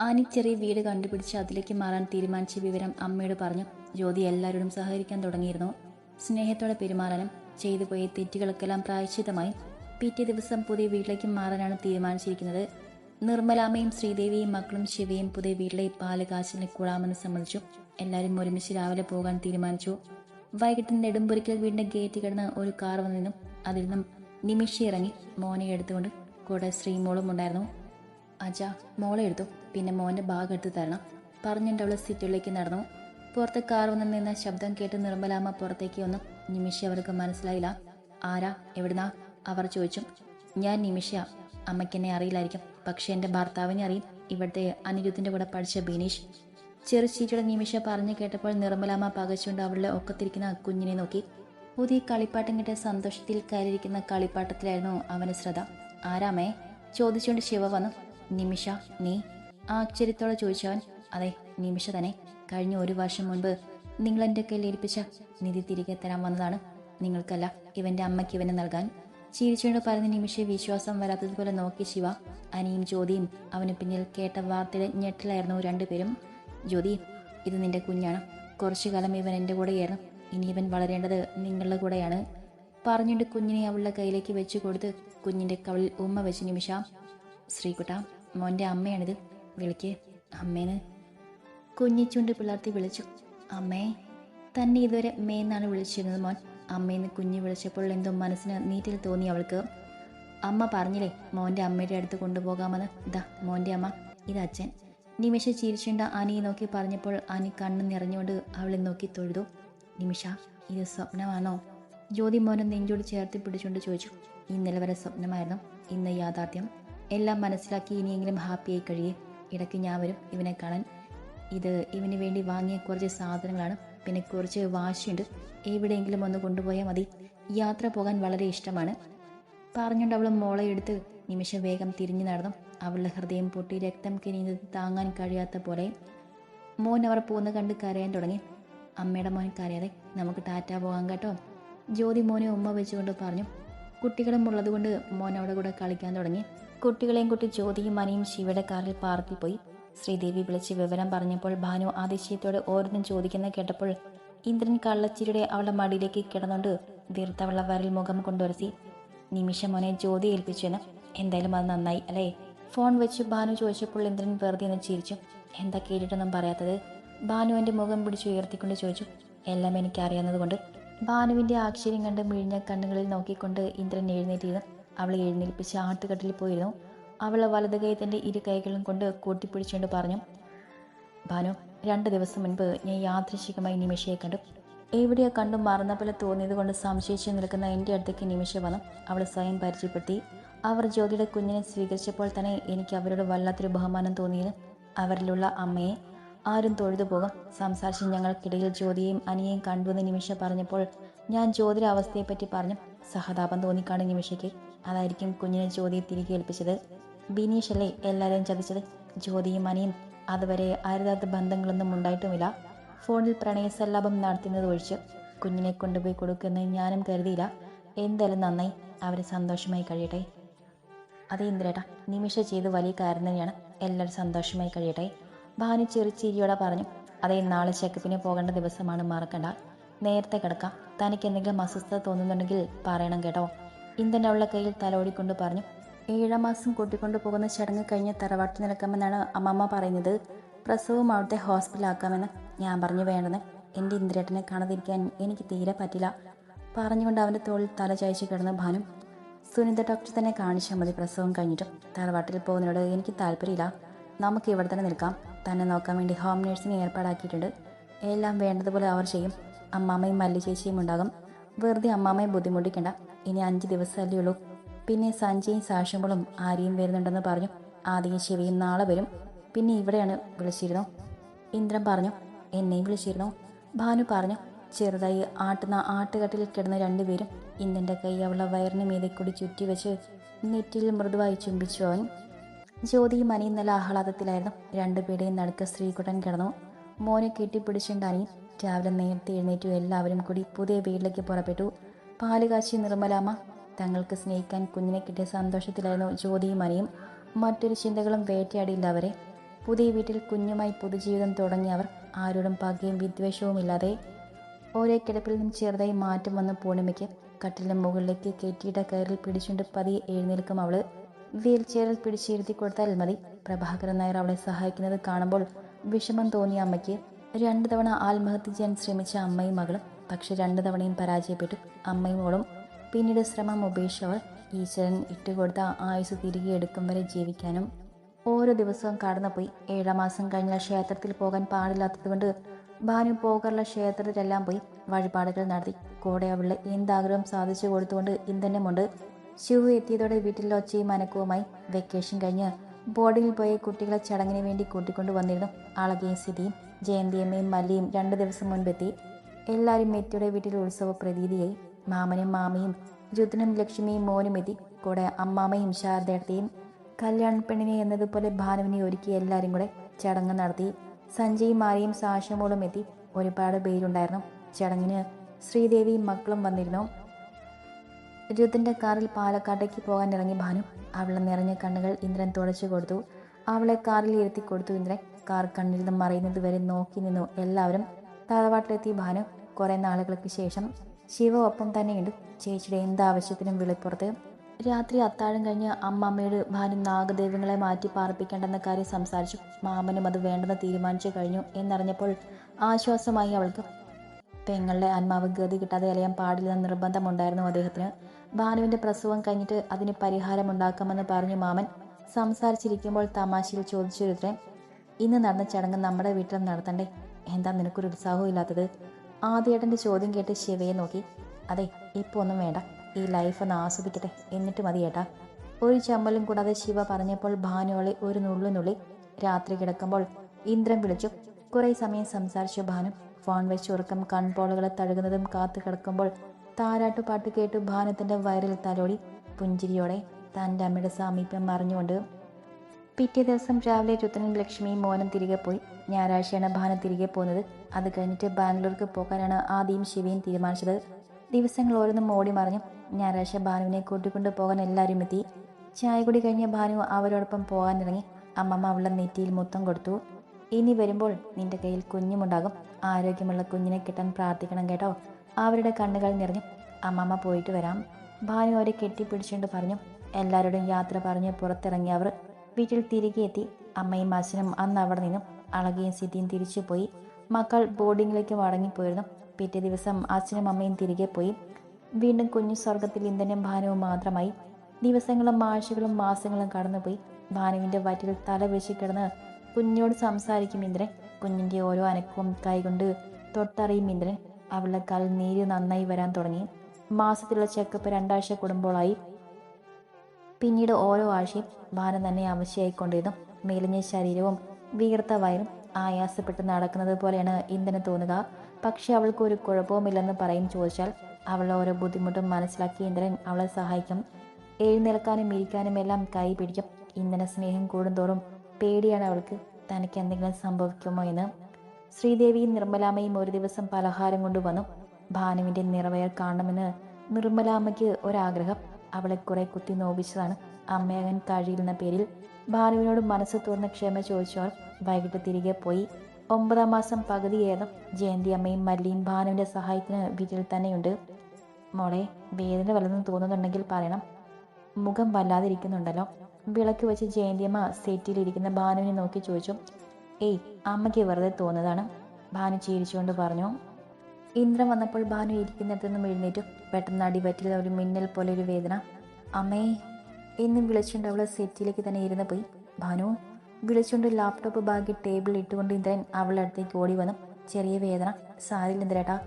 Annie ചെറിയ വീട് കണ്ടുപിടിച്ച് അതിലേക്ക് മാറാൻ തീരുമാനിച്ച വിവരം അമ്മയോട് പറഞ്ഞു. ജ്യോതി എല്ലാവരോടും സഹകരിക്കാൻ തുടങ്ങിയിരുന്നു. സ്നേഹത്തോടെ പെരുമാറാനും ചെയ്തു പോയ തെറ്റുകൾക്കെല്ലാം പ്രായശ്ചിതമായി പിറ്റേ ദിവസം പുതിയ വീട്ടിലേക്ക് മാറാനാണ് തീരുമാനിച്ചിരിക്കുന്നത്. നിർമ്മലാമ്മയും ശ്രീദേവിയും മക്കളും ശിവയും പുതിയ വീട്ടിലെ പാൽ കാശിനെ കൂടാമെന്ന് സമ്മതിച്ചു. എല്ലാവരും ഒരുമിച്ച് രാവിലെ പോകാൻ തീരുമാനിച്ചു. വൈകിട്ട് നെടുമ്പുരിക്കൽ വീടിന്റെ ഗേറ്റ് കിടന്ന് ഒരു കാർ വന്നിരുന്നു. അതിൽ നിന്നും നിമിഷി ഇറങ്ങി മോനെ എടുത്തുകൊണ്ട് കൂടെ ശ്രീമോളും ഉണ്ടായിരുന്നു. അജ മോളെ എടുത്തു. പിന്നെ മോന്റെ ബാഗ് എടുത്ത് തരണം. പറഞ്ഞിട്ട് അവൾ സിറ്റിലേക്ക് നടന്നു. പുറത്ത് കാർ വന്ന് നിന്ന ശബ്ദം കേട്ട് നിർമ്മലാമ്മ പുറത്തേക്ക് വന്നു. നിമിഷ അവർക്ക് മനസ്സിലായില്ല. ആരാ? എവിടുന്നാ? അവർ ചോദിച്ചു. ഞാൻ നിമിഷ അമ്മയ്ക്കെന്നെ അറിയില്ലായിരിക്കും. പക്ഷേ എന്റെ ഭർത്താവിനെ അറിയും. ഇവിടുത്തെ അനിരുദ്ധിന്റെ കൂടെ പഠിച്ച ബിനീഷ്. ചെറുചീറ്റിയുടെ നിമിഷ പറഞ്ഞു കേട്ടപ്പോൾ നിർമ്മലാമ്മ പകച്ചുകൊണ്ട് അവളുടെ ഒക്കത്തിരിക്കുന്ന കുഞ്ഞിനെ നോക്കി. പുതിയ കളിപ്പാട്ടം കിട്ടിയ സന്തോഷത്തിൽ കയറിയിരിക്കുന്ന കളിപ്പാട്ടത്തിലായിരുന്നു അവന് ശ്രദ്ധ. ആരാമേ ചോദിച്ചുകൊണ്ട് ശിവ വന്നു. നിമിഷ നീ ആശ്ചര്യത്തോടെ ചോദിച്ചവൻ അതെ നിമിഷ തന്നെ. കഴിഞ്ഞ ഒരു വർഷം മുൻപ് നിങ്ങൾ എന്റെ കയ്യിൽ ഏൽപ്പിച്ച നിധി തിരികെ തരാൻ വന്നതാണ്. നിങ്ങൾക്കല്ല ഇവന്റെ അമ്മയ്ക്ക് ഇവനെ നൽകാൻ. ചിരിച്ചുകൊണ്ട് പറഞ്ഞ നിമിഷ വിശ്വാസം വരാത്തതുപോലെ നോക്കി ശിവ അനിയും ജ്യോതിയും അവന് പിന്നിൽ കേട്ട വാർത്തയുടെ ഞെട്ടിലായിരുന്നു രണ്ടുപേരും. ജ്യോതി ഇത് നിന്റെ കുഞ്ഞാണ്. കുറച്ചു കാലം ഇവൻ എന്റെ കൂടെയായിരുന്നു. ഇനി ഇവൻ വളരേണ്ടത് നിങ്ങളുടെ കൂടെയാണ്. പറഞ്ഞുകൊണ്ട് കുഞ്ഞിനെ അവളുടെ കയ്യിലേക്ക് വെച്ച് കൊടുത്ത് കുഞ്ഞിന്റെ കവളിൽ ഉമ്മ വെച്ച് നിമിഷ ശ്രീകുട്ട മോന്റെ അമ്മയാണിത്. വിളിക്ക്. അമ്മേന്ന് കുഞ്ഞിച്ചുണ്ട് പിള്ളാർത്തി വിളിച്ചു. അമ്മേ തന്നെ ഇതുവരെ മേന്നാണ് വിളിച്ചിരുന്നത് മോൻ. അമ്മയെന്ന് കുഞ്ഞ് വിളിച്ചപ്പോൾ എന്തോ മനസ്സിന് നീറ്റിൽ തോന്നി അവൾക്ക്. അമ്മ പറഞ്ഞില്ലേ മോന്റെ അമ്മയുടെ അടുത്ത് കൊണ്ടുപോകാമെന്ന്. ഇതാ മോന്റെ അമ്മ ഇത് അച്ഛൻ. നിമിഷ ചിരിച്ചുണ്ട അനിയെ നോക്കി പറഞ്ഞപ്പോൾ അനി കണ്ണ് നിറഞ്ഞുകൊണ്ട് അവളെ നോക്കി തൊഴുതു. നിമിഷ ഇത് സ്വപ്നമാണോ? ജ്യോതി മോനെ നെഞ്ചോട് ചേർത്ത് പിടിച്ചുകൊണ്ട് ചോദിച്ചു. ഇന്നലെ വരെ സ്വപ്നമായിരുന്നു. ഇന്ന് യാഥാർത്ഥ്യം. എല്ലാം മനസ്സിലാക്കി ഇനിയെങ്കിലും ഹാപ്പിയായി കഴിയേ. ഇടയ്ക്ക് ഞാൻ വരും ഇവനെ കാണാൻ. ഇത് ഇവന് വേണ്ടി വാങ്ങിയ കുറച്ച് സാധനങ്ങളാണ്. പിന്നെ കുറച്ച് വാശിയുണ്ട്. എവിടെയെങ്കിലും ഒന്ന് കൊണ്ടുപോയാൽ മതി. യാത്ര പോകാൻ വളരെ ഇഷ്ടമാണ്. പറഞ്ഞുകൊണ്ട് അവൾ മോളെ എടുത്ത് നിമിഷം വേഗം തിരിഞ്ഞു നടന്നു. അവളുടെ ഹൃദയം പൊട്ടി രക്തം കിനിയുന്നത് താങ്ങാൻ കഴിയാത്ത പോലെ. മോൻ അവർ പോകുന്ന കണ്ട് കരയാൻ തുടങ്ങി. അമ്മയുടെ മോൻ കരയാതെ നമുക്ക് ടാറ്റ പോകാം കേട്ടോ. ജ്യോതി മോനെ ഉമ്മ വെച്ചുകൊണ്ട് പറഞ്ഞു. കുട്ടികളും ഉള്ളതുകൊണ്ട് മോൻ അവിടെ കൂടെ കളിക്കാൻ തുടങ്ങി. കുട്ടികളെയും കുട്ടി ജ്യോതിയും മനയും ശിവയുടെ കാറിൽ പാർക്കിൽ പോയി ശ്രീദേവി വിളിച്ച് വിവരം പറഞ്ഞപ്പോൾ ഭാനു അതിശയത്തോടെ ഓരോന്നും ചോദിക്കുന്ന കേട്ടപ്പോൾ ഇന്ദ്രൻ കള്ളച്ചിരിയുടെ അവളുടെ മടിയിലേക്ക് കിടന്നുകൊണ്ട് വീർത്തവള വരൽ മുഖം കൊണ്ടുവരസി നിമിഷം മോനെ ജ്യോതി ഏൽപ്പിച്ചെന്ന് എന്തായാലും അത് നന്നായി അല്ലേ? ഫോൺ വെച്ച് ഭാനു ചോദിച്ചപ്പോൾ ഇന്ദ്രൻ വെറുതെ ഒന്ന് ചിരിച്ചു. എന്താ കേട്ടിട്ടൊന്നും പറയാത്തത്? ഭാനുവിന്റെ മുഖം പിടിച്ച് ഉയർത്തിക്കൊണ്ട് ചോദിച്ചു. എല്ലാം എനിക്ക് അറിയാവുന്നതുകൊണ്ട് ഭാനുവിന്റെ ആശ്ചര്യം കണ്ട് മിഴിഞ്ഞ കണ്ണുകളിൽ നോക്കിക്കൊണ്ട് ഇന്ദ്രൻ എഴുന്നേറ്റിരുന്നു. അവളെ എഴുന്നേൽപ്പിച്ച് ആട്ടുകട്ടിൽ പോയിരുന്നു. അവൾ വലത് കൈ തന്റെ ഇരു കൈകളും കൊണ്ട് കൂട്ടിപ്പിടിച്ചുകൊണ്ട് പറഞ്ഞു ഭാനു രണ്ട് ദിവസം മുൻപ് ഞാൻ യാദൃശികമായി നിമിഷയെ കണ്ടു. എവിടെയോ കണ്ടു മറന്ന പോലെ തോന്നിയത് കൊണ്ട് സംശയിച്ചു നിൽക്കുന്ന എന്റെ അടുത്തേക്ക് നിമിഷ വന്നു അവൾ സ്വയം പരിചയപ്പെടുത്തി. അവർ ജ്യോതിയുടെ കുഞ്ഞിനെ സ്വീകരിച്ചപ്പോൾ തന്നെ എനിക്ക് അവരോട് വല്ലാത്തൊരു ബഹുമാനം തോന്നിയത്. അവരിലുള്ള അമ്മയെ ആരും തൊഴുതു പോകും. സംസാരിച്ച് ഞങ്ങൾക്കിടയിൽ ജ്യോതിയെയും അനിയെയും കണ്ടുവെന്ന് നിമിഷ പറഞ്ഞപ്പോൾ ഞാൻ ജ്യോതിയുടെ അവസ്ഥയെപ്പറ്റി പറഞ്ഞു. സഹതാപം തോന്നിക്കാണ് നിമിഷയ്ക്ക്. അതായിരിക്കും കുഞ്ഞിനെ ജ്യോതിയെ തിരികെ ഏൽപ്പിച്ചത്. ബിനീഷ് അല്ലേ എല്ലാവരെയും ചതിച്ചത്? ജ്യോതിയും അനിയും. അതുവരെ ആരുതാത്ത ബന്ധങ്ങളൊന്നും ഉണ്ടായിട്ടുമില്ല. ഫോണിൽ പ്രണയസല്ലാപം നടത്തുന്നത് ഒഴിച്ച് കുഞ്ഞിനെ കൊണ്ടുപോയി കൊടുക്കുന്ന ഞാനും കരുതിയില്ല. എന്തായാലും നന്നായി. അവരെ സന്തോഷമായി കഴിയട്ടെ. അതെ ഇന്ദ്രേട്ടാ. നിമിഷ ചെയ്ത് വലിയ കാര്യം തന്നെയാണ്. എല്ലാവരും സന്തോഷമായി കഴിയട്ടെ. ഭാനു ചെറുചിരിയോടെ പറഞ്ഞു. അതേ നാളെ ചെക്കപ്പിന് പോകേണ്ട ദിവസമാണ് മറക്കണ്ട. നേരത്തെ കിടക്കാം. തനിക്ക് എന്തെങ്കിലും അസ്വസ്ഥത തോന്നുന്നുണ്ടെങ്കിൽ പറയണം കേട്ടോ. ഇന്ദ്രൻ അവളുടെ കയ്യിൽ തലോടിക്കൊണ്ട് പറഞ്ഞു ഏഴാം മാസം കൂട്ടിക്കൊണ്ടു പോകുന്ന ചടങ്ങ് കഴിഞ്ഞ് തറവാട്ടിൽ നിൽക്കാമെന്നാണ് അമ്മമ്മ പറയുന്നത്. പ്രസവം അവിടുത്തെ ഹോസ്പിറ്റലാക്കാമെന്ന് ഞാൻ പറഞ്ഞു വേണ്ടെന്ന്. എന്റെ ഇന്ദ്രേട്ടനെ കാണാതിരിക്കാൻ എനിക്ക് തീരെ പറ്റില്ല. പറഞ്ഞുകൊണ്ട് അവന്റെ തോളിൽ തല ചായച്ച് കിടന്ന ഭാനു സുനിത ഡോക്ടർ തന്നെ കാണിച്ചാൽ മതി പ്രസവം കഴിഞ്ഞിട്ട്. തറവാട്ടിൽ പോകുന്നതിനോട് എനിക്ക് താല്പര്യമില്ല. നമുക്ക് ഇവിടെ തന്നെ നിൽക്കാം. തന്നെ നോക്കാൻ വേണ്ടി ഹോം നേഴ്സിനെ ഏർപ്പാടാക്കിയിട്ടുണ്ട്. എല്ലാം വേണ്ടതുപോലെ അവർ ചെയ്യും. അമ്മാമ്മയും മല്ലി ചേച്ചിയും ഉണ്ടാകും. വെറുതെ അമ്മാമ്മയെ ബുദ്ധിമുട്ടിക്കണ്ട. ഇനി അഞ്ച് ദിവസമല്ലേ ഉള്ളൂ. പിന്നെ സഞ്ജയും സാക്ഷ്യങ്ങളും ആര്യയും വരുന്നുണ്ടെന്ന് പറഞ്ഞു. ആദ്യം ശിവയും നാളെ വരും. പിന്നെ ഇവിടെയാണ് വിളിച്ചിരുന്നു. ഇന്ദ്രൻ പറഞ്ഞു എന്നെയും വിളിച്ചിരുന്നു. ഭാനു പറഞ്ഞു ചെറുതായി ആട്ടുന്ന ആട്ടുകട്ടിൽ കിടന്ന രണ്ടുപേരും ഇന്ദ്രന്റെ കൈ അവളുടെ വയറിന് മീതെ കൂടി ചുറ്റി വെച്ച് നെറ്റിൽ മൃദുവായി ചുംബിച്ചു അവൻ. ജ്യോതിയും അനിയും നല്ല ആഹ്ലാദത്തിലായിരുന്നു. രണ്ടുപേരുടെയും നടുക്ക് ശ്രീകുട്ടൻ കിടന്നു. മോനെ കെട്ടിപ്പിടിച്ചുകൊണ്ട് രാവിലെ നേരത്തെ എഴുന്നേറ്റു. എല്ലാവരും കൂടി പുതിയ വീട്ടിലേക്ക് പുറപ്പെട്ടു. പാൽ കാച്ചി നിർമ്മലാമ്മ തങ്ങൾക്ക് സ്നേഹിക്കാൻ കുഞ്ഞിനെ കിട്ടിയ സന്തോഷത്തിലായിരുന്നു ജ്യോതിയും അനിയും മറ്റൊരു ചിന്തകളും വേട്ടയാടിയില്ല അവരെ. പുതിയ വീട്ടിൽ കുഞ്ഞുമായി പൊതുജീവിതം തുടങ്ങിയവർ ആരോടും പകയും വിദ്വേഷവുമില്ലാതെ ഓരോ കിടപ്പിൽ നിന്നും ചെറുതായി മാറ്റം വന്ന പൂർണിമയ്ക്ക് കട്ടിലിന് മുകളിലേക്ക് കെട്ടിയിട്ട കയറിൽ പിടിച്ചുകൊണ്ട് പതിയെ എഴുന്നേൽക്കും അവൾ. വീൽ ചെയറിൽ പിടിച്ചിരുത്തി കൊടുത്താൽ മതി. പ്രഭാകരൻ നായർ അവളെ സഹായിക്കുന്നത് കാണുമ്പോൾ വിഷമം തോന്നിയ അമ്മയ്ക്ക് രണ്ടു തവണ ആത്മഹത്യ ചെയ്യാൻ ശ്രമിച്ച അമ്മയും മകളും പക്ഷെ രണ്ടു തവണയും പരാജയപ്പെട്ടു. അമ്മയും മോളും പിന്നീട് ശ്രമം ഉപേക്ഷിച്ചവർ ഈശ്വരൻ ഇട്ടുകൊടുത്ത ആയുസ് തിരികെ എടുക്കും വരെ ജീവിക്കാനും ഓരോ ദിവസവും കടന്നുപോയി. ഏഴാം മാസം കഴിഞ്ഞ ക്ഷേത്രത്തിൽ പോകാൻ പാടില്ലാത്തതുകൊണ്ട് ഭാനു പോകാറുള്ള ക്ഷേത്രത്തിലെല്ലാം പോയി വഴിപാടുകൾ നടത്തി. കൂടെ അവളുടെ എന്താഗ്രഹം സാധിച്ചു കൊടുത്തുകൊണ്ട് ഇന്ധനമുണ്ട്. ശിവു എത്തിയതോടെ വീട്ടിൽ ഒച്ചയും അനക്കവുമായി വെക്കേഷൻ കഴിഞ്ഞ് ബോർഡിൽ പോയി കുട്ടികളെ ചടങ്ങിന് വേണ്ടി കൂട്ടിക്കൊണ്ടു വന്നിരുന്നു അളകയും സ്ഥിതിയും ജയന്തിയമ്മയും മല്ലിയും രണ്ട് ദിവസം മുൻപെത്തി. എല്ലാവരും മെറ്റിയുടെ വീട്ടിൽ ഉത്സവ പ്രതീതിയായി. മാമനും മാമയും രുദ്രനും ലക്ഷ്മിയും മോനും എത്തി. കൂടെ അമ്മാമ്മയും ശാരദേട്ടയും കല്യാൺ പെണ്ണിനെ എന്നതുപോലെ ഭാനുവിനെ ഒരുക്കി എല്ലാവരും കൂടെ ചടങ്ങ് നടത്തി. സഞ്ജയും മാരിയും സാഷമോളും എത്തി. ഒരുപാട് പേരുണ്ടായിരുന്നു. ചടങ്ങിന് ശ്രീദേവിയും മക്കളും വന്നിരുന്നു. രുദ്രന്റെ കാറിൽ പാലക്കാട്ടേക്ക് പോകാൻ ഇറങ്ങി ഭാനു. അവളെ നിറഞ്ഞ കണ്ണുകൾ ഇന്ദ്രൻ തുടച്ചു കൊടുത്തു. അവളെ കാറിൽ ഇരുത്തി കൊടുത്തു ഇന്ദ്രൻ. കാർ കണ്ണിൽ നിന്ന് മറയുന്നത് വരെ നോക്കി നിന്നു. എല്ലാവരും തറവാട്ടിലെത്തി ഭാനു. കുറെ നാളുകൾക്ക് ശേഷം ശിവ ഒപ്പം തന്നെയുണ്ട് ചേച്ചിയുടെ എന്താവശ്യത്തിനും വിളിപ്പുറത്ത് രാത്രി അത്താഴം കഴിഞ്ഞ് അമ്മമ്മയുടെ ഭാനു നാഗദേവങ്ങളെ മാറ്റി പാർപ്പിക്കേണ്ടെന്ന കാര്യം സംസാരിച്ചു. മാമനും അത് വേണ്ടെന്ന് തീരുമാനിച്ചു കഴിഞ്ഞു എന്നറിഞ്ഞപ്പോൾ ആശ്വാസമായി അവൾക്ക് പെങ്ങളുടെ ആത്മാവ് ഗതി കിട്ടാതെ അലയാൻ പാടില്ലെന്ന നിർബന്ധമുണ്ടായിരുന്നു അദ്ദേഹത്തിന്. ഭാനുവിന്റെ പ്രസവം കഴിഞ്ഞിട്ട് അതിന് പരിഹാരമുണ്ടാക്കാമെന്ന് പറഞ്ഞു മാമൻ സംസാരിച്ചിരിക്കുമ്പോൾ തമാശയിൽ ചോദിച്ചു രുദ്രൻ ഇന്ന് നടന്ന ചടങ്ങ് നമ്മുടെ വീട്ടിൽ നടത്തണ്ടേ? എന്താ നിനക്കൊരു ഉത്സാഹവും ഇല്ലാത്തത്? ആദ്യേട്ടന്റെ ചോദ്യം കേട്ട് ശിവയെ നോക്കി. അതെ ഇപ്പോൾ ഒന്നും വേണ്ട. ഈ ലൈഫ് ഒന്ന് ആസ്വദിക്കട്ടെ. എന്നിട്ട് മതി ഏട്ടാ. ഒരു ചമ്മലും കൂടാതെ ശിവ പറഞ്ഞപ്പോൾ ഭാനുവളെ ഒരു നുള്ളു നുള്ളി. രാത്രി കിടക്കുമ്പോൾ ഇന്ദ്രൻ വിളിച്ചു. കുറേ സമയം സംസാരിച്ചു ഭാനു. ഫോൺ വെച്ച് ഉറക്കം കൺപോളുകളെ തഴുകുന്നതും കാത്തു കിടക്കുമ്പോൾ താരാട്ടു പാട്ട് കേട്ട് ഭാനത്തിന്റെ വയറിൽ തലോടി. പുഞ്ചിരിയോടെ തന്റെ അമ്മയുടെ സാമീപ്യം മറിഞ്ഞുകൊണ്ട് പിറ്റേ ദിവസം രാവിലെ രുദ്രനും ലക്ഷ്മിയും മോനും തിരികെ പോയി. ഞായറാഴ്ചയാണ് ഭാന തിരികെ പോകുന്നത്. അത് കഴിഞ്ഞിട്ട് ബാംഗ്ലൂർക്ക് പോകാനാണ് ആദ്യം ശിവയും തീരുമാനിച്ചത്. ദിവസങ്ങൾ ഓരോന്നും ഓടി മറിഞ്ഞു. ഞായറാഴ്ച ഭാനുവിനെ കൂട്ടിക്കൊണ്ട് പോകാൻ എല്ലാവരും എത്തി. ചായ കുടി കഴിഞ്ഞ ഭാനു അവരോടൊപ്പം പോകാനിറങ്ങി. അമ്മമ്മ അവളുടെ നെറ്റിയിൽ മുത്തം കൊടുത്തു. ഇനി വരുമ്പോൾ നിന്റെ കയ്യിൽ കുഞ്ഞുമുണ്ടാകും. ആരോഗ്യമുള്ള കുഞ്ഞിനെ കിട്ടാൻ പ്രാർത്ഥിക്കണം കേട്ടോ. അവരുടെ കണ്ണുകൾ നിറഞ്ഞു. അമ്മമ്മ പോയിട്ട് വരാം. ഭാനു അവരെ കെട്ടിപ്പിടിച്ചുകൊണ്ട് പറഞ്ഞു. എല്ലാവരോടും യാത്ര പറഞ്ഞ് പുറത്തിറങ്ങി അവർ വീട്ടിൽ തിരികെ എത്തി. അമ്മയും അച്ഛനും അന്ന് അവിടെ നിന്നും അളകിയും സിദ്ധിയും തിരിച്ചു പോയി. മക്കൾ ബോർഡിങ്ങിലേക്ക് മടങ്ങിപ്പോയിരുന്നു. പിറ്റേ ദിവസം അച്ഛനും അമ്മയും തിരികെ പോയി. വീണ്ടും കുഞ്ഞു സ്വർഗത്തിൽ ഇന്ധനം ഭാനവും മാത്രമായി. ദിവസങ്ങളും ആഴ്ചകളും മാസങ്ങളും കടന്നുപോയി. ഭാനുവിന്റെ വയറ്റിൽ തല വീശി കിടന്ന് കുഞ്ഞോട് സംസാരിക്കും ഇന്ദ്രൻ. കുഞ്ഞിന്റെ ഓരോ അനക്കവും കൈകൊണ്ട് തൊട്ടറിയും ഇന്ദ്രൻ. അവളുടെ കാലിൽ നീര് നന്നായി വരാൻ തുടങ്ങി. മാസത്തിലുള്ള ചെക്കപ്പ് രണ്ടാഴ്ച കൂടുമ്പോഴായി പിന്നീട് ഓരോ ആഴ്ചയും ഭാരം തന്നെ ആവശ്യമായിക്കൊണ്ടിരുന്നു. മെലിഞ്ഞ ശരീരവും വീർത്ത വയറും ആയാസപ്പെട്ട് നടക്കുന്നത് പോലെയാണ് ഇന്ധന തോന്നുക. പക്ഷെ അവൾക്ക് ഒരു കുഴപ്പവുമില്ലെന്ന് പറയും ചോദിച്ചാൽ അവളുടെ ഓരോ ബുദ്ധിമുട്ടും മനസ്സിലാക്കി ഇന്ദ്രൻ അവളെ സഹായിക്കും. എഴുന്നേൽക്കാനും ഇരിക്കാനും എല്ലാം കൈ പിടിക്കും. ഇന്ധന സ്നേഹം കൂടുന്തോറും പേടിയാണ് അവൾക്ക്. തനിക്ക് എന്തെങ്കിലും സംഭവിക്കുമോ എന്ന്? ശ്രീദേവിയും നിർമ്മലാമ്മയും ഒരു ദിവസം പലഹാരം കൊണ്ടുവന്നു. ഭാനുവിന്റെ നിറവയർ കാണണമെന്ന് നിർമ്മലാമ്മയ്ക്ക് ഒരാഗ്രഹം. അവളെ കുറെ കുത്തി നോവിച്ചതാണ് അമ്മയകൻ കഴിയുന്ന പേരിൽ. ഭാനുവിനോട് മനസ്സ് തുറന്ന് ക്ഷമ ചോദിച്ചവർ വൈകിട്ട് തിരികെ പോയി. ഒമ്പതാം മാസം പകുതിയായിരുന്നു ജയന്തി അമ്മയും മല്ലിയും ഭാനുവിന്റെ സഹായത്തിന് വീട്ടിൽ തന്നെയുണ്ട്. മോളെ വേദന വല്ലതും തോന്നുന്നുണ്ടെങ്കിൽ പറയണം. മുഖം വല്ലാതിരിക്കുന്നുണ്ടല്ലോ. വിളക്ക് വെച്ച് ജയന്തിയമ്മ സെറ്റിലിരിക്കുന്ന ഭാനുവിനെ നോക്കി ചോദിച്ചു. ഏയ് അമ്മയ്ക്ക് വെറുതെ തോന്നുന്നതാണ് ഭാനു ചിരിച്ചുകൊണ്ട് പറഞ്ഞു. ഇന്ദ്രൻ വന്നപ്പോൾ ഭാനു ഇരിക്കുന്നിടത്തു നിന്നും എഴുന്നേറ്റു. പെട്ടെന്ന് അടിവറ്റിൽ ഒരു മിന്നൽ പോലെ ഒരു വേദന. അമ്മേ എന്നും വിളിച്ചുകൊണ്ട് അവൾ സെറ്റിലേക്ക് തന്നെ ഇരുന്ന് പോയി. ഭാനു വിളിച്ചുകൊണ്ട് ലാപ്ടോപ്പ് ബാഗിൽ ടേബിളിൽ ഇട്ടുകൊണ്ട് ഇന്ദ്രൻ അവളുടെ അടുത്തേക്ക് ഓടി വന്നു. ചെറിയ വേദന. സാരില്ല ഇന്ദ്രേട്ടാ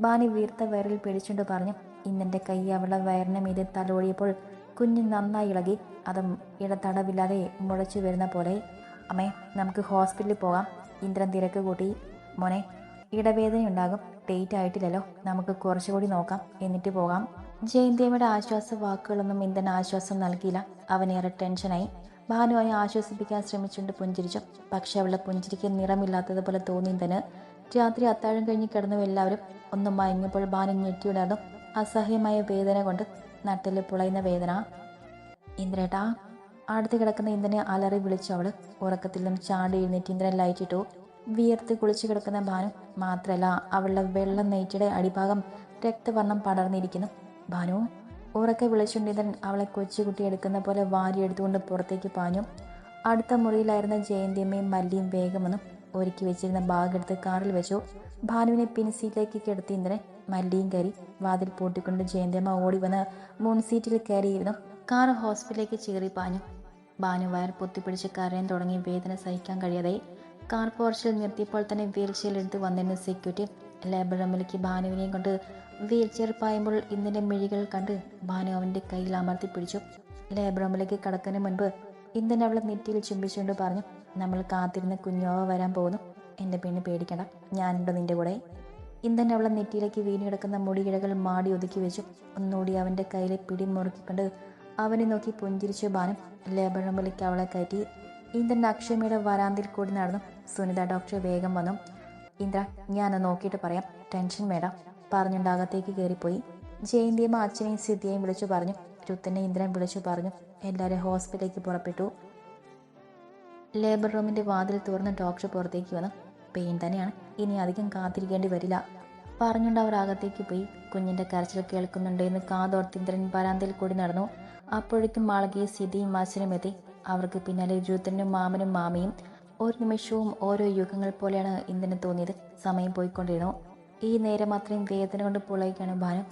ഭാനു വീർത്ത വയറിൽ പിടിച്ചുകൊണ്ട് പറഞ്ഞു. ഇന്ദ്രന്റെ കൈ അവളുടെ വയറിന് മീതെ തലോടിയപ്പോൾ കുഞ്ഞ് നന്നായി ഇളകി. അതും ഇടത്തടവില്ലാതെ മുളച്ചു വരുന്ന പോലെ. അമ്മേ നമുക്ക് ഹോസ്പിറ്റലിൽ പോകാം. ഇന്ദ്രൻ തിരക്ക് കൂട്ടി. മോനെ ഇടവേദനയുണ്ടാകും ഡേറ്റ് ആയിട്ടില്ലല്ലോ. നമുക്ക് കുറച്ചുകൂടി നോക്കാം. എന്നിട്ട് പോകാം. ജയന്തിയമ്മയുടെ ആശ്വാസ വാക്കുകളൊന്നും ഇന്ദ്രൻ ആശ്വാസം നൽകിയില്ല. അവനേറെ ടെൻഷനായി ഭാനു അവനെ ആശ്വസിപ്പിക്കാൻ ശ്രമിച്ചുകൊണ്ട് പുഞ്ചിരിച്ചു. പക്ഷെ അവളുടെ പുഞ്ചിരിക്ക് നിറമില്ലാത്തതുപോലെ തോന്നി തന്നെ രാത്രി അത്താഴം കഴിഞ്ഞ് കിടന്നു എല്ലാവരും ഒന്നും മയങ്ങിയപ്പോൾ ഭാനു ഞെട്ടിയുണ്ടായിരുന്നു അസഹ്യമായ വേദന കൊണ്ട് നട്ടിൽ പുളയുന്ന വേദന. ഇന്ദ്രേട്ടാ അടുത്ത് കിടക്കുന്ന ഇന്ദ്രനെ അലറി വിളിച്ചു അവൾ. ഉറക്കത്തിൽ നിന്നും ചാടി എഴുന്നേറ്റ് ഇന്ദ്രൻ ലൈറ്റിട്ടു വിയർത്ത് കുളിച്ചു കിടക്കുന്ന ഭാനു മാത്രമല്ല അവളുടെ വെള്ളം നെയ്റ്റിയുടെ അടിഭാഗം രക്തവർണം പടർന്നിരിക്കുന്നു. ഭാനു ഉറക്കെ വിളിച്ചുണ്ടിതൻ അവളെ കൊച്ചുകുട്ടി എടുക്കുന്ന പോലെ വാരിയെടുത്തുകൊണ്ട് പുറത്തേക്ക് പാഞ്ഞു. അടുത്ത മുറിയിലായിരുന്ന ജയന്തിയമ്മയും മല്ലിയും വേഗം വന്നു ഒരുക്കി വെച്ചിരുന്ന ബാഗ് എടുത്ത് കാറിൽ വെച്ചു. ഭാനുവിനെ പിൻസീറ്റിലേക്ക് കിടത്തി ഇന്ദ്രൻ മല്ലിയും കയറി വാതിൽ പൂട്ടിക്കൊണ്ട് ജയന്തിയമ്മ ഓടി വന്ന് മുൻസീറ്റിൽ കയറിയിരുന്നു. കാർ ഹോസ്പിറ്റലിലേക്ക് ചീറി പാഞ്ഞു. ഭാനു വയർ പൊത്തിപ്പിടിച്ച് കരയാൻ തുടങ്ങി വേദന സഹിക്കാൻ കഴിയാതെ കാർ പോർച്ചിൽ നിർത്തിയപ്പോൾ തന്നെ വീൽ ചെയർ എടുത്ത് വന്നിരുന്ന സെക്യൂരിറ്റി ലേബർ റൂമിലേക്ക് ഭാനുവിനെയും കൊണ്ട് വീൽ ചെയർ പായുമ്പോൾ ഇന്നിന്റെ മിഴികൾ കണ്ട് ഭാനു അവന്റെ കയ്യിൽ അമർത്തി പിടിച്ചു. ലേബർ കടക്കുന്നതിന് മുൻപ് ഇന്ദ്രൻ അവളെ നെറ്റിയിൽ ചുംബിച്ചുകൊണ്ട് പറഞ്ഞു നമ്മൾ കാത്തിരുന്ന കുഞ്ഞോവ വരാൻ പോകുന്നു. എന്റെ പെണ്ണ് പേടിക്കണ്ട. ഞാനുണ്ട് നിന്റെ കൂടെ. ഇന്ദ്രൻ അവളെ നെറ്റിയിലേക്ക് വീണ് കിടക്കുന്ന മുടിയിഴകൾ മാടി ഒതുക്കി വെച്ചു. ഒന്നുകൂടി അവന്റെ കയ്യിലെ പിടി മുറുക്കിക്കൊണ്ട് അവനെ നോക്കി പുഞ്ചിരിച്ചു ബാനം ലേബർ അവളെ കയറ്റി. ഇന്ദ്രൻ അക്ഷമയുടെ വരാന്തിൽ കൂടി നടന്നു. സുനിത ഡോക്ടർ വേഗം വന്നു. ഇന്ദ്ര ഞാൻ നോക്കിയിട്ട് പറയാം. ടെൻഷൻ വേണ്ട. പറഞ്ഞുണ്ടാകത്തേക്ക് കയറിപ്പോയി. ജയന്തിയും അച്ഛനെയും സിദ്ധിയെയും വിളിച്ചു പറഞ്ഞു. രുത്തനെ ഇന്ദ്രൻ വിളിച്ചു പറഞ്ഞു. എല്ലാവരും ഹോസ്പിറ്റലിലേക്ക് പുറപ്പെട്ടു. ലേബർ റൂമിന്റെ വാതിൽ തുറന്ന് ഡോക്ടർ പുറത്തേക്ക് വന്നു. പെയിൻ തന്നെയാണ്. ഇനി അധികം കാത്തിരിക്കേണ്ടി വരില്ല. പറഞ്ഞുകൊണ്ട് പോയി. കുഞ്ഞിന്റെ കരച്ചിൽ കേൾക്കുന്നുണ്ട് എന്ന് കാതോർത്ത് ഇന്ദ്രൻ പരാന്തയിൽ കൂടി നടന്നു. അപ്പോഴേക്കും മാളകയും സിദ്ധിയും അച്ഛനും എത്തി. അവർക്ക് പിന്നാലെ രുത്തനും മാമനും മാമിയും ഒരു നിമിഷവും ഓരോ യുഗങ്ങൾ പോലെയാണ് ഇന്ദ്രന് തോന്നിയത്. സമയം പോയിക്കൊണ്ടിരുന്നു. ഈ നേരം അത്രയും വേദന കൊണ്ട് പുളയിക്കാണ് ഭാരം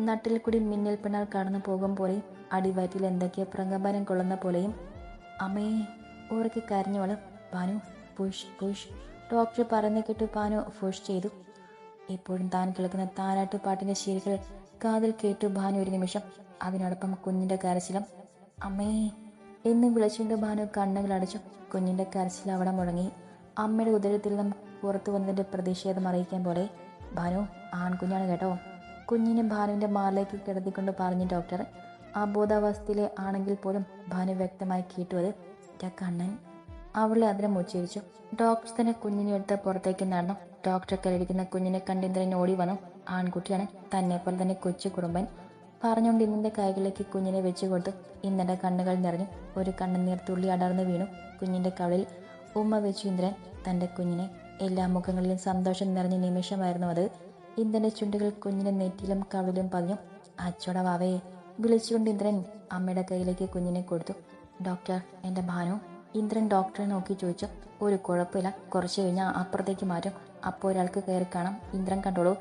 നട്ടിൽ കൂടി മിന്നൽ പിണാൽ കടന്നു പോകും പോലെ അടിവയറ്റിൽ എന്തൊക്കെയോ പ്രകമ്പനം കൊള്ളുന്ന പോലെയും. അമ്മയെ ഉറക്കെ കരഞ്ഞോളും പാനു പുഷ് പുഷ് ഡോക്ടർ പറഞ്ഞു കേട്ടു പാനു ഫുഷ് ചെയ്തു. ഇപ്പോഴും താൻ കേൾക്കുന്ന താരാട്ട് പാട്ടിന്റെ ശീലുകൾ കാതിൽ കേട്ടു ഭാനു ഒരു നിമിഷം. അതിനോടൊപ്പം കുഞ്ഞിന്റെ കരച്ചിലും. അമ്മേ എന്ന് വിളിച്ചുകൊണ്ട് ഭാനു കണ്ണുകൾ അടച്ചു കുഞ്ഞിന്റെ കരച്ചിൽ അവിടെ മുടങ്ങി അമ്മയുടെ ഉദരത്തിൽ നിന്നും പുറത്തു വന്നതിന്റെ പ്രതിഷേധം അറിയിക്കാൻ പോലെ ഭാനു ആൺകുഞ്ഞാണ് കേട്ടോ. കുഞ്ഞിനെ ഭാനുവിന്റെ മാറിലേക്ക് കിടത്തിക്കൊണ്ട് പറഞ്ഞു ഡോക്ടർ അബോധാവസ്ഥയിലെ ആണെങ്കിൽ പോലും ഭാനു വ്യക്തമായി കേട്ടുവത് "എന്റെ കണ്ണൻ. അവളെ അതിനെ മുച്ചിരിച്ചു. ഡോക്ടർ തന്നെ കുഞ്ഞിനെ എടുത്ത് പുറത്തേക്ക് നടന്നു. ഡോക്ടറെ കരടിക്കുന്ന കുഞ്ഞിനെ കണ്ടിന്ദ്രൻ ഓടി വന്നു. ആൺകുട്ടിയാണ് തന്നെ പോലെ തന്നെ കൊച്ചു കുടുംബൻ. പറഞ്ഞുകൊണ്ട് കൈകളിലേക്ക് കുഞ്ഞിനെ വെച്ചു കൊടുത്തു ഇന്ദ്രന്റെ കണ്ണുകൾ നിറഞ്ഞു ഒരു കണ്ണുനീർ തുള്ളി അടർന്നു വീണു. കുഞ്ഞിന്റെ കവളിൽ ഉമ്മ വെച്ചു ഇന്ദ്രൻ തന്റെ കുഞ്ഞിനെ. എല്ലാ മുഖങ്ങളിലും സന്തോഷം നിറഞ്ഞ നിമിഷമായിരുന്നു അത്. ഇന്ദ്രന്റെ ചുണ്ടുകൾ കുഞ്ഞിന്റെ നെറ്റിലും കവളിലും പതിഞ്ഞു. അച്ചോട വാവയെ വിളിച്ചുകൊണ്ട് ഇന്ദ്രൻ അമ്മയുടെ കയ്യിലേക്ക് കുഞ്ഞിനെ കൊടുത്തു. ഡോക്ടർ എന്റെ ഭാനു ഇന്ദ്രൻ ഡോക്ടറെ നോക്കി ചോദിച്ചു. ഒരു കുഴപ്പമില്ല കുറച്ച് കഴിഞ്ഞാൽ അപ്പുറത്തേക്ക് മാറ്റും. അപ്പോൾ ഒരാൾക്ക് കയറി കാണാം. ഇന്ദ്രൻ കണ്ടോളൂ.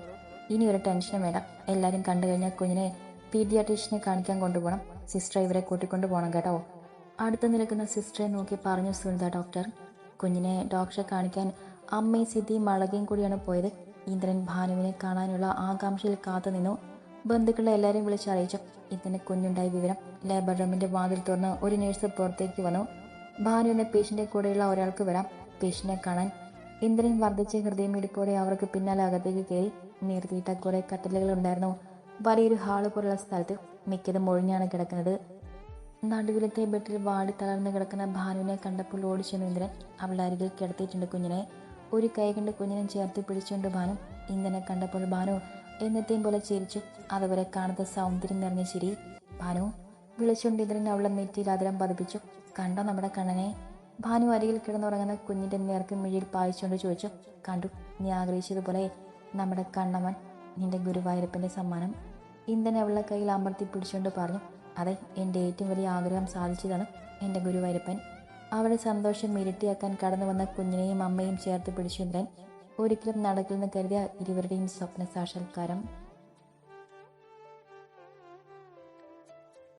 ഇനി ഒരു ടെൻഷനും വേണ്ട. എല്ലാവരും കണ്ടു കഴിഞ്ഞാൽ കുഞ്ഞിനെ പീഡിയാട്രീഷ്യനെ കാണിക്കാൻ കൊണ്ടുപോകണം. സിസ്റ്റർ ഇവരെ കൂട്ടിക്കൊണ്ടു പോകണം കേട്ടോ. അടുത്ത് നിൽക്കുന്ന സിസ്റ്ററെ നോക്കി പറഞ്ഞു സുനിത ഡോക്ടർ. കുഞ്ഞിനെ ഡോക്ടറെ കാണിക്കാൻ അമ്മയും സിദ്ധിയും മളകയും കൂടിയാണ് പോയത്. ഇന്ദ്രൻ ഭാനുവിനെ കാണാനുള്ള ആകാംക്ഷയിൽ കാത്തു നിന്നു. ബന്ധുക്കളെ എല്ലാവരെയും വിളിച്ചറിയിച്ചു ഇന്ദ്രന് കുഞ്ഞുണ്ടായ വിവരം ലേബർ റൂമിന്റെ വാതിൽ തുറന്ന് ഒരു നേഴ്സ് പുറത്തേക്ക് വന്നു. ഭാനു എന്ന പേഷ്യന്റെ കൂടെയുള്ള ഒരാൾക്ക് വരാം. പേഷ്യനെ കാണാൻ ഇന്ദ്രൻ വർദ്ധിച്ച ഹൃദയമിടിപ്പോടെ അവർക്ക് പിന്നാലെ അകത്തേക്ക് കയറി. നീർത്തിയിട്ട കുറെ കട്ടലുകൾ ഉണ്ടായിരുന്നു. വലിയൊരു ഹാൾ പോലുള്ള സ്ഥലത്ത് മിക്കതും ഒഴിഞ്ഞാണ് കിടക്കുന്നത്. നടുവിലത്തെ ബെഡിൽ വാടി തളർന്ന് കിടക്കുന്ന ഭാനുവിനെ കണ്ടപ്പോൾ ഓടിച്ചെന്ന് ഇന്ദ്രൻ അവളുടെ അരികിൽ കിടത്തിയിട്ടുണ്ട് കുഞ്ഞിനെ. ഒരു കൈ കൊണ്ട് കുഞ്ഞിനെ ചേർത്ത് പിടിച്ചുകൊണ്ട് ഭാനു ഇന്ദ്രനെ കണ്ടപ്പോൾ ഭാനു എന്നത്തെയും പോലെ ചിരിച്ചു. അതുവരെ കാണാത്ത സൗന്ദര്യം നിറഞ്ഞ ചിരി. ഭാനു വിളിച്ചുകൊണ്ട് ഇന്ദ്രൻ അവളുടെ നെറ്റിയിൽ അതിരം പതിപ്പിച്ചു. കണ്ടോ നമ്മുടെ കണ്ണനെ? ഭാനു അരികിൽ കിടന്നുറങ്ങുന്ന കുഞ്ഞിന്റെ നേർക്ക് മിഴിയിൽ പായിച്ചുകൊണ്ട് ചോദിച്ചു. കണ്ടു നീ ആഗ്രഹിച്ചതുപോലെ നമ്മുടെ കണ്ണവൻ നിന്റെ ഗുരുവായൂരപ്പന്റെ സമ്മാനം ഇന്ദ്രൻ അവളുടെ കയ്യിൽ അമർത്തി പിടിച്ചുകൊണ്ട് പറഞ്ഞു അതെ എന്റെ ഏറ്റവും വലിയ ആഗ്രഹം സാധിച്ചതാണ് എന്റെ ഗുരുവരപ്പൻ. അവളുടെ സന്തോഷം ഇരട്ടിയാക്കാൻ കടന്നു വന്ന കുഞ്ഞിനെയും അമ്മയും ചേർത്ത് പിടിച്ചു ഇന്ദ്രൻ. ഒരിക്കലും നടക്കില്ലെന്ന് കരുതിയ ഇരുവരുടെയും സ്വപ്ന സാക്ഷാത്കാരം